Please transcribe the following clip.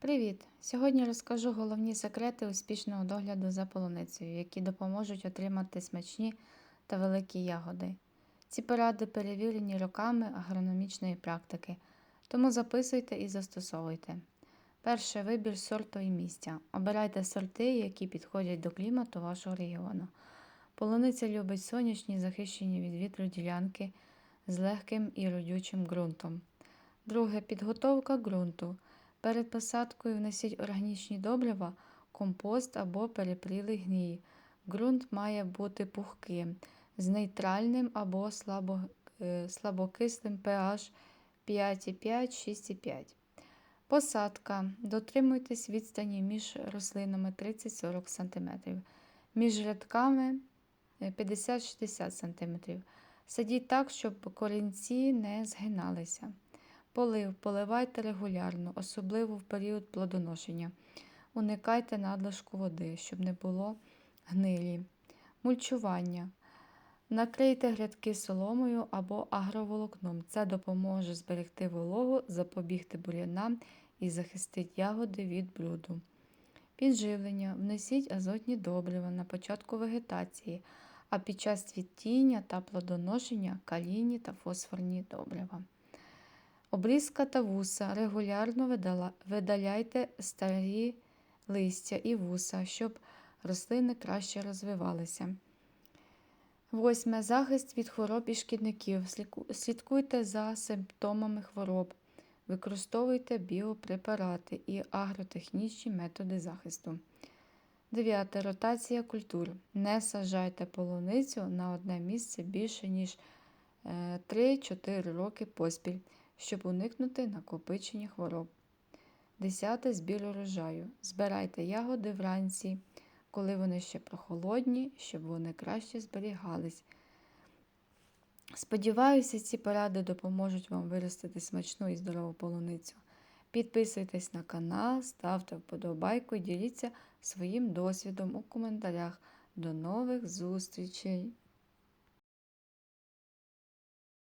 Привіт! Сьогодні розкажу головні секрети успішного догляду за полуницею, які допоможуть отримати смачні та великі ягоди. Ці поради перевірені роками агрономічної практики, тому записуйте і застосовуйте. Перше вибір сорту і місця. Обирайте сорти, які підходять до клімату вашого регіону. Полуниця любить сонячні, захищені від вітру ділянки з легким і родючим ґрунтом. Друге підготовка ґрунту. Перед посадкою внесіть органічні добрива, компост або перепрілий гній. Ґрунт має бути пухким, з нейтральним або слабо, е, слабокислим pH 5,5-6,5. Посадка. Дотримуйтесь відстані між рослинами 30-40 см, між рядками 50-60 см. Садіть так, щоб корінці не згиналися. Полив поливайте регулярно, особливо в період плодоношення. Уникайте надлишку води, щоб не було гнилі. Мульчування. Накрийте грядки соломою або агроволокном. Це допоможе зберегти вологу, запобігти бур'янам і захистить ягоди від бруду. Підживлення. Внесіть азотні добрива на початку вегетації, а під час цвітіння та плодоношення калійні та фосфорні добрива. Обрізка та вуса. Регулярно видаляйте старі листя і вуса, щоб рослини краще розвивалися. Восьме. Захист від хвороб і шкідників. Слідкуйте за симптомами хвороб. Використовуйте біопрепарати і агротехнічні методи захисту. Дев'яте. Ротація культур. Не сажайте полуницю на одне місце більше, ніж 3-4 е, роки поспіль щоб уникнути накопичення хвороб. Десяте збір урожаю. Збирайте ягоди вранці, коли вони ще прохолодні, щоб вони краще зберігались. Сподіваюся, ці поради допоможуть вам виростити смачну і здорову полуницю. Підписуйтесь на канал, ставте вподобайку і діліться своїм досвідом у коментарях. До нових зустрічей!